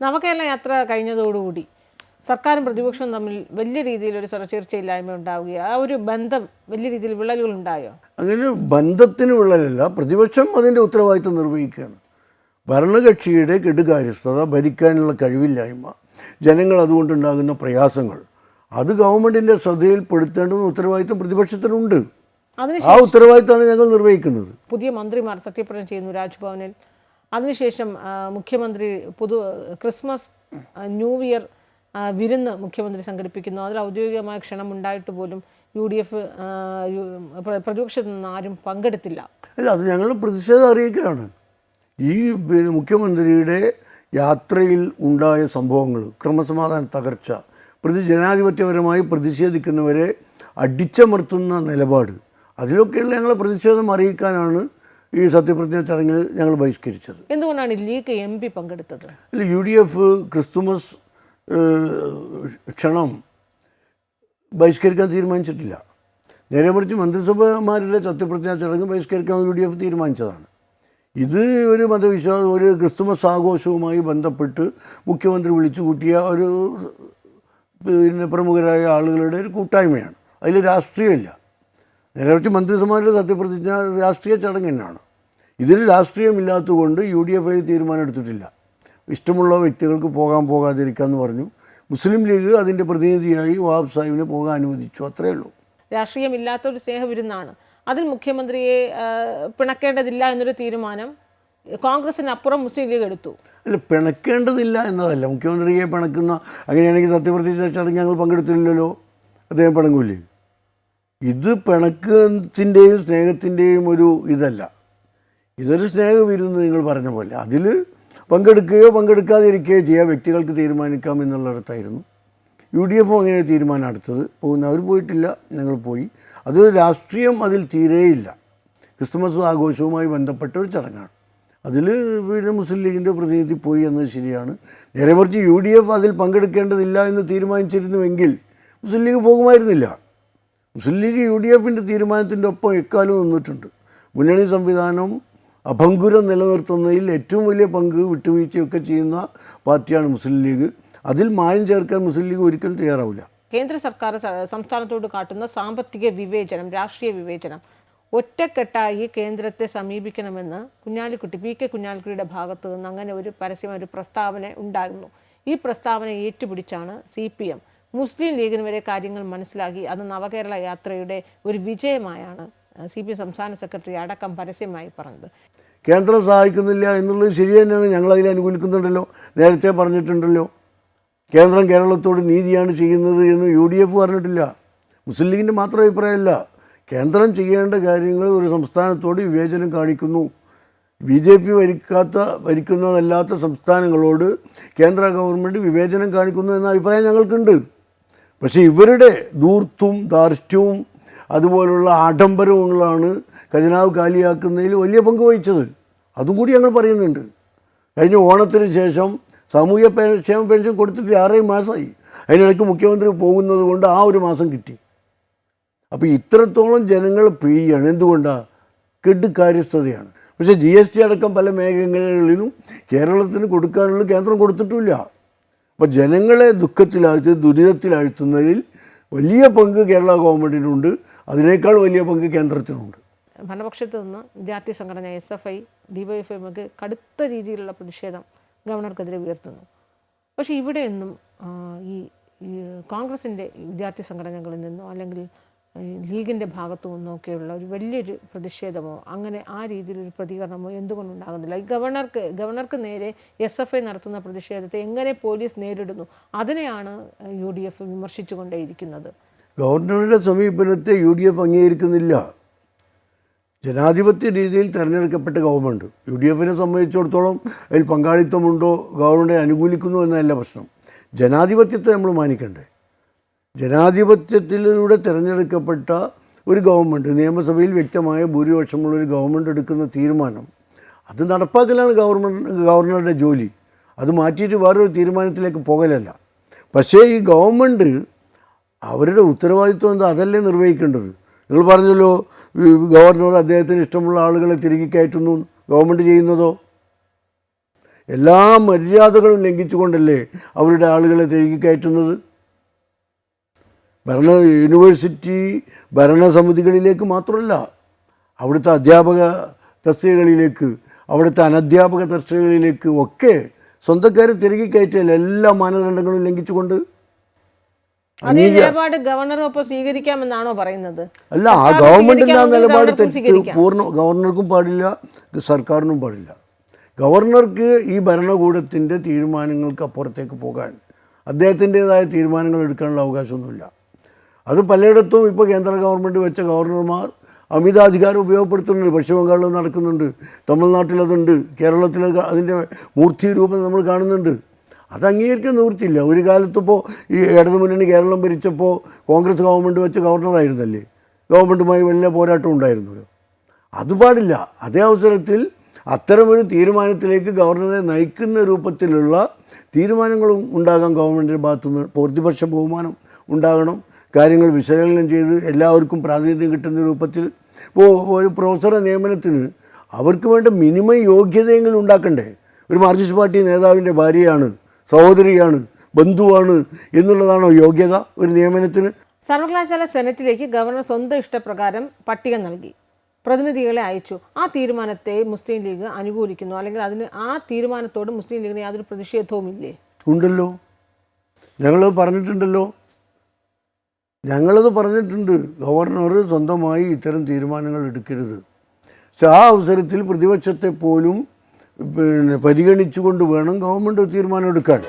നവകേരള യാത്ര കഴിഞ്ഞതോടുകൂടി സർക്കാരും പ്രതിപക്ഷവും തമ്മിൽ വലിയ രീതിയിൽ ഒരു സ്വരച്ചീർച്ചയില്ലായ്മ ഉണ്ടാവുകയോ ആ ഒരു ബന്ധം വലിയ രീതിയിൽ വിള്ളലുകൾ ഉണ്ടായോ അങ്ങനെ ബന്ധത്തിന് വിള്ളലല്ല പ്രതിപക്ഷം അതിന്റെ ഉത്തരവാദിത്വം നിർവഹിക്കുകയാണ്. ഭരണകക്ഷിയുടെ കെടുകാര്യസ്ഥത ഭരിക്കാനുള്ള കഴിവില്ലായ്മ ജനങ്ങൾ അതുകൊണ്ടുണ്ടാകുന്ന പ്രയാസങ്ങൾ അത് ഗവൺമെന്റിന്റെ ശ്രദ്ധയിൽപ്പെടുത്തേണ്ടുന്ന ഉത്തരവാദിത്വം പ്രതിപക്ഷത്തിനുണ്ട്. ആ ഉത്തരവാദിത്തമാണ് ഞങ്ങൾ നിർവഹിക്കുന്നത്. പുതിയ മന്ത്രിമാർ സത്യപ്രതിജ്ഞ ചെയ്യുന്നു രാജ്ഭവനിൽ. അതിനുശേഷം മുഖ്യമന്ത്രി പുതു ക്രിസ്മസ് ന്യൂ ഇയർ വിരുന്ന് മുഖ്യമന്ത്രി സംഘടിപ്പിക്കുന്നു. അതിൽ ഔദ്യോഗികമായ ക്ഷണം ഉണ്ടായിട്ട് പോലും യു ഡി എഫ് പ്രതിപക്ഷത്തു നിന്ന് ആരും പങ്കെടുത്തില്ല. അല്ല അത് ഞങ്ങൾ പ്രതിഷേധം അറിയിക്കുകയാണ്. ഈ മുഖ്യമന്ത്രിയുടെ യാത്രയിൽ ഉണ്ടായ സംഭവങ്ങൾ ക്രമസമാധാന തകർച്ച പ്രതി ജനാധിപത്യപരമായി പ്രതിഷേധിക്കുന്നവരെ അടിച്ചമർത്തുന്ന നിലപാട് അതിലൊക്കെയുള്ള ഞങ്ങളെ പ്രതിഷേധം അറിയിക്കാനാണ് ഈ സത്യപ്രതിജ്ഞ ചടങ്ങിൽ ഞങ്ങൾ ബഹിഷ്കരിച്ചത്. എന്തുകൊണ്ടാണ് ലീഗ് എം പി പങ്കെടുത്തത്? അല്ല യു ഡി എഫ് ക്രിസ്തുമസ് ക്ഷണം ബഹിഷ്കരിക്കാൻ തീരുമാനിച്ചിട്ടില്ല. നേരെ മറിച്ച് മന്ത്രിസഭമാരുടെ സത്യപ്രതിജ്ഞാ ചടങ്ങ് ബഹിഷ്കരിക്കാൻ യു ഡി എഫ് തീരുമാനിച്ചതാണ്. ഇത് ഒരു മതവിശ്വാസം ഒരു ക്രിസ്തുമസ് ആഘോഷവുമായി ബന്ധപ്പെട്ട് മുഖ്യമന്ത്രി വിളിച്ചു കൂട്ടിയ ഒരു പിന്നെ പ്രമുഖരായ ആളുകളുടെ ഒരു കൂട്ടായ്മയാണ്. അതിൽ രാഷ്ട്രീയമില്ല. നേരെ മറിച്ച് മന്ത്രിസഭമാരുടെ സത്യപ്രതിജ്ഞ രാഷ്ട്രീയ ചടങ്ങ് തന്നെയാണ്. ഇതിൽ രാഷ്ട്രീയമില്ലാത്തതുകൊണ്ട് യു ഡി എഫ് തീരുമാനം എടുത്തിട്ടില്ല. ഇഷ്ടമുള്ള വ്യക്തികൾക്ക് പോകാൻ പോകാതിരിക്കാമെന്ന് പറഞ്ഞു. മുസ്ലിം ലീഗ് അതിന്റെ പ്രതിനിധിയായി വാബ് സാഹിബിനെ പോകാൻ അനുവദിച്ചു. അത്രയേ ഉള്ളൂ. രാഷ്ട്രീയമില്ലാത്ത ഒരു സ്നേഹവിരുന്നാണ്. അതിൽ മുഖ്യമന്ത്രിയെ പിണക്കേണ്ടതില്ല എന്നൊരു തീരുമാനം കോൺഗ്രസിനപ്പുറം മുസ്ലിം ലീഗ് എടുത്തു. അല്ല പിണക്കേണ്ടതില്ല എന്നതല്ല. മുഖ്യമന്ത്രിയെ പിണക്കുന്ന അങ്ങനെയാണെങ്കിൽ സത്യപ്രതിജ്ഞ ചടങ്ങ് ഞങ്ങൾ പങ്കെടുത്തില്ലല്ലോ. അദ്ദേഹം പിണങ്ങൂലേ? ഇത് പിണക്കത്തിന്റെയും സ്നേഹത്തിന്റെയും ഒരു ഇതല്ല. ഇതൊരു സ്നേഹവിരുന്ന് നിങ്ങൾ പറഞ്ഞ പോലെ അതിൽ പങ്കെടുക്കുകയോ പങ്കെടുക്കാതിരിക്കുകയോ ചെയ്യാൻ വ്യക്തികൾക്ക് തീരുമാനിക്കാം എന്നുള്ളിടത്തായിരുന്നു. യു ഡി എഫും അങ്ങനെ തീരുമാനം എടുത്തത്. പോകുന്ന അവർ പോയിട്ടില്ല ഞങ്ങൾ പോയി. അത് രാഷ്ട്രീയം അതിൽ തീരെയില്ല. ക്രിസ്മസ് ആഘോഷവുമായി ബന്ധപ്പെട്ട ഒരു ചടങ്ങാണ്. അതിൽ പിന്നെ മുസ്ലിം ലീഗിന്റെ പ്രതിനിധി പോയി എന്നത് ശരിയാണ്. നേരെ മറിച്ച് യു ഡി എഫ് അതിൽ പങ്കെടുക്കേണ്ടതില്ല എന്ന് തീരുമാനിച്ചിരുന്നുവെങ്കിൽ മുസ്ലിം ലീഗ് പോകുമായിരുന്നില്ല. മുസ്ലിം ലീഗ് യു ഡി എഫിന്റെ തീരുമാനത്തിന്റെ ഒപ്പം എക്കാലം നിന്നിട്ടുണ്ട്. മുന്നണി സംവിധാനം അഭംഗുരം നിലനിർത്തുന്നതിൽ ഏറ്റവും വലിയ പങ്ക് വിട്ടുവീഴ്ചയൊക്കെ ചെയ്യുന്ന പാർട്ടിയാണ് മുസ്ലിം ലീഗ്. അതിൽ മായം ചേർക്കാൻ മുസ്ലിം ലീഗ് ഒരിക്കലും തയ്യാറാവില്ല. കേന്ദ്ര സർക്കാർ സംസ്ഥാനത്തോട് കാട്ടുന്ന സാമ്പത്തിക വിവേചനം രാഷ്ട്രീയ വിവേചനം ഒറ്റക്കെട്ടായി കേന്ദ്രത്തെ സമീപിക്കണമെന്ന് കുഞ്ഞാലിക്കുട്ടി പി കെ കുഞ്ഞാലിക്കുട്ടിയുടെ ഭാഗത്തു നിന്ന് അങ്ങനെ ഒരു പരസ്യം ഒരു പ്രസ്താവന ഉണ്ടായിരുന്നു. ഈ പ്രസ്താവന ഏറ്റുപിടിച്ചാണ് സി പി എം. മുസ്ലിം ലീഗിന് വരെ കാര്യങ്ങൾ മനസ്സിലാക്കി അത് നവകേരള യാത്രയുടെ ഒരു വിജയമായാണ് സി പി സംസ്ഥാന സെക്രട്ടറി അടക്കം പരസ്യമായി പറഞ്ഞത്. കേന്ദ്രം സഹായിക്കുന്നില്ല എന്നുള്ളത് ശരി തന്നെയാണ്. ഞങ്ങൾ അനുകൂലിക്കുന്നുണ്ടല്ലോ. നേരത്തെ പറഞ്ഞിട്ടുണ്ടല്ലോ. കേന്ദ്രം കേരളത്തോട് നീതിയാണ് ചെയ്യുന്നത് എന്ന് യു ഡി എഫ് പറഞ്ഞിട്ടില്ല. മുസ്ലിം ലീഗിന്റെ മാത്രം അഭിപ്രായമല്ല. കേന്ദ്രം ചെയ്യേണ്ട കാര്യങ്ങൾ ഒരു സംസ്ഥാനത്തോട് വിവേചനം കാണിക്കുന്നു. ബി ജെ പി ഭരിക്കാത്ത ഭരിക്കുന്നതല്ലാത്ത സംസ്ഥാനങ്ങളോട് കേന്ദ്ര ഗവൺമെന്റ് വിവേചനം കാണിക്കുന്നു എന്ന അഭിപ്രായം ഞങ്ങൾക്കുണ്ട്. പക്ഷേ ഇവരുടെ ദൂർത്തും ധാർഷ്ട്യവും അതുപോലുള്ള ആഡംബരങ്ങളാണ് ഖജനാവ് കാലിയാക്കുന്നതിൽ വലിയ പങ്ക് വഹിച്ചത്. അതും കൂടി ഞങ്ങൾ പറയുന്നുണ്ട്. കഴിഞ്ഞ ഓണത്തിന് ശേഷം സാമൂഹ്യ ക്ഷേമ പെൻഷൻ കൊടുത്തിട്ട് ആറേഴ് മാസമായി. അതിനിടയ്ക്ക് മുഖ്യമന്ത്രി പോകുന്നത് കൊണ്ട് ആ ഒരു മാസം കിട്ടി. അപ്പോൾ ഇത്രത്തോളം ജനങ്ങൾ പിഴിയാണ്. എന്തുകൊണ്ടാണ് കെടുകാര്യസ്ഥതയാണ്. പക്ഷേ ജി എസ് ടി അടക്കം പല മേഖലകളിലും കേരളത്തിന് കൊടുക്കാനുള്ള കേന്ദ്രം കൊടുത്തിട്ടില്ല അപ്പോൾ ജനങ്ങളെ ദുഃഖത്തിലാഴ്ത്തി ദുരിതത്തിലാഴ്ത്തുന്നതിൽ വലിയ പങ്ക് കേരള ഗവൺമെന്റിനുണ്ട് അതിനേക്കാൾ വലിയ പങ്ക് കേന്ദ്രത്തിനുണ്ട്. ഭരണപക്ഷത്ത് നിന്ന് വിദ്യാർത്ഥി സംഘടന എസ് എഫ് ഐ ഡിവൈഎഫ്ഐ ഒക്കെ കടുത്ത രീതിയിലുള്ള പ്രതിഷേധം ഗവർണർക്കെതിരെ ഉയർത്തുന്നു. പക്ഷേ ഇവിടെയൊന്നും ഈ കോൺഗ്രസിന്റെ വിദ്യാർത്ഥി സംഘടനകളിൽ നിന്നോ അല്ലെങ്കിൽ ലീഗിന്റെ ഭാഗത്തു നിന്നൊക്കെയുള്ള ഒരു വലിയൊരു പ്രതിഷേധമോ അങ്ങനെ ആ രീതിയിലൊരു പ്രതികരണമോ എന്തുകൊണ്ടുണ്ടാകുന്നില്ല? ഈ ഗവർണർക്ക് ഗവർണർക്ക് നേരെ എസ് എഫ് ഐ നടത്തുന്ന പ്രതിഷേധത്തെ എങ്ങനെ പോലീസ് നേരിടുന്നു? അതിനെയാണ് യു ഡി എഫ് വിമർശിച്ചുകൊണ്ടേയിരിക്കുന്നത്. ഗവർണറുടെ സമീപനത്തെ യു ഡി എഫ് അംഗീകരിക്കുന്നില്ല. ജനാധിപത്യ രീതിയിൽ തിരഞ്ഞെടുക്കപ്പെട്ട ഗവൺമെന്റ് യു ഡി എഫിനെ സംബന്ധിച്ചിടത്തോളം അതിൽ പങ്കാളിത്തമുണ്ടോ ഗവൺമെന്റ് അനുകൂലിക്കുന്നു എന്നല്ല പ്രശ്നം. ജനാധിപത്യത്തെ നമ്മൾ മാനിക്കണ്ടേ? ജനാധിപത്യത്തിലൂടെ തിരഞ്ഞെടുക്കപ്പെട്ട ഒരു ഗവൺമെന്റ് നിയമസഭയിൽ വ്യക്തമായ ഭൂരിപക്ഷമുള്ള ഒരു ഗവൺമെന്റ് എടുക്കുന്ന തീരുമാനം അത് നടപ്പാക്കലാണ് ഗവൺമെന്റ് ഗവർണറുടെ ജോലി. അത് മാറ്റിയിട്ട് വേറൊരു തീരുമാനത്തിലേക്ക് പോകലല്ല. പക്ഷേ ഈ ഗവൺമെന്റ് അവരുടെ ഉത്തരവാദിത്വം എന്താ? അതല്ലേ നിർവഹിക്കേണ്ടത്. നിങ്ങൾ പറഞ്ഞല്ലോ ഗവർണർ അദ്ദേഹത്തിന് ഇഷ്ടമുള്ള ആളുകളെ തിരികെ കയറ്റുന്നു ഗവൺമെന്റ് ചെയ്യുന്നതോ? എല്ലാ മര്യാദകളും ലംഘിച്ചുകൊണ്ടല്ലേ അവരുടെ ആളുകളെ തിരികെ കയറ്റുന്നത്? ഭരണ യൂണിവേഴ്സിറ്റി ഭരണസമിതികളിലേക്ക് മാത്രമല്ല അവിടുത്തെ അധ്യാപക തസ്തികകളിലേക്ക് അവിടുത്തെ അനധ്യാപക തസ്തികകളിലേക്ക് ഒക്കെ സ്വന്തക്കാരെ തിരികെ കയറ്റിയാൽ എല്ലാ മാനദണ്ഡങ്ങളും ലംഘിച്ചുകൊണ്ട് അതേ നിലപാട് ഗവർണറൊപ്പം സ്വീകരിക്കാമെന്നാണോ പറയുന്നത്? അല്ല ആ ഗവൺമെന്റിന്റെ ആ നിലപാട് തെറ്റ്. പൂർണ ഗവർണർക്കും പാടില്ല സർക്കാരിനും പാടില്ല. ഗവർണർക്ക് ഈ ഭരണകൂടത്തിന്റെ തീരുമാനങ്ങൾക്ക് അപ്പുറത്തേക്ക് പോകാൻ അദ്ദേഹത്തിന്റെതായ തീരുമാനങ്ങൾ എടുക്കാനുള്ള അവകാശമൊന്നുമില്ല. അത് പലയിടത്തും ഇപ്പോൾ കേന്ദ്ര ഗവൺമെന്റ് വെച്ച ഗവർണർമാർ അമിതാധികാരം ഉപയോഗപ്പെടുത്തുന്നുണ്ട്. പശ്ചിമ ബംഗാളിൽ നടക്കുന്നുണ്ട്. തമിഴ്നാട്ടിൽ അതുണ്ട്. കേരളത്തിൽ അത് അതിന്റെ മൂർത്തി രൂപം നമ്മൾ കാണുന്നുണ്ട്. അത് അംഗീകരിക്കാൻ നിവൃത്തിയില്ല. ഒരു കാലത്തിപ്പോൾ ഈ ഇടതു മുന്നണി കേരളം ഭരിച്ചപ്പോൾ കോൺഗ്രസ് ഗവൺമെന്റ് വെച്ച ഗവർണറായിരുന്നല്ലേ? ഗവൺമെന്റുമായി വലിയ പോരാട്ടം ഉണ്ടായിരുന്നല്ലോ. അത് പാടില്ല. അതേ അവസരത്തിൽ അത്തരമൊരു തീരുമാനത്തിലേക്ക് ഗവർണറെ നയിക്കുന്ന രൂപത്തിലുള്ള തീരുമാനങ്ങളും ഉണ്ടാകാം ഗവൺമെന്റിന്റെ ഭാഗത്തുനിന്ന്. പ്രതിപക്ഷ ബഹുമാനം ഉണ്ടാകണം. കാര്യങ്ങൾ വിശകലനം ചെയ്ത് എല്ലാവർക്കും പ്രാതിനിധ്യം കിട്ടുന്ന രൂപത്തിൽ ഇപ്പോൾ ഒരു പ്രൊഫസറെ നിയമനത്തിന് അവർക്ക് വേണ്ട മിനിമം യോഗ്യതയെങ്കിലും ഉണ്ടാക്കണ്ടേ? ഒരു മാർക്സിസ്റ്റ് പാർട്ടി നേതാവിന്റെ ഭാര്യയാണ് സഹോദരിയാണ് ബന്ധുവാണ് എന്നുള്ളതാണോ യോഗ്യത ഒരു നിയമനത്തിന്? സർവകലാശാല സെനറ്റിലേക്ക് ഗവർണർ സ്വന്തം ഇഷ്ടപ്രകാരം പട്ടിക നൽകി പ്രതിനിധികളെ അയച്ചു. ആ തീരുമാനത്തെ മുസ്ലിം ലീഗ് അനുകൂലിക്കുന്നു. അല്ലെങ്കിൽ അതിന് ആ തീരുമാനത്തോട് മുസ്ലിം ലീഗിന് യാതൊരു പ്രതിഷേധവും ഇല്ലേ ഉണ്ടല്ലോ. ഞങ്ങൾ പറഞ്ഞിട്ടുണ്ടല്ലോ. ഞങ്ങളത് പറഞ്ഞിട്ടുണ്ട്. ഗവർണർ സ്വന്തമായി ഇത്തരം തീരുമാനങ്ങൾ എടുക്കരുത്. പക്ഷെ ആ അവസരത്തിൽ പ്രതിപക്ഷത്തെ പോലും പിന്നെ പരിഗണിച്ചുകൊണ്ട് വേണം ഗവൺമെന്റ് തീരുമാനം എടുക്കാൻ.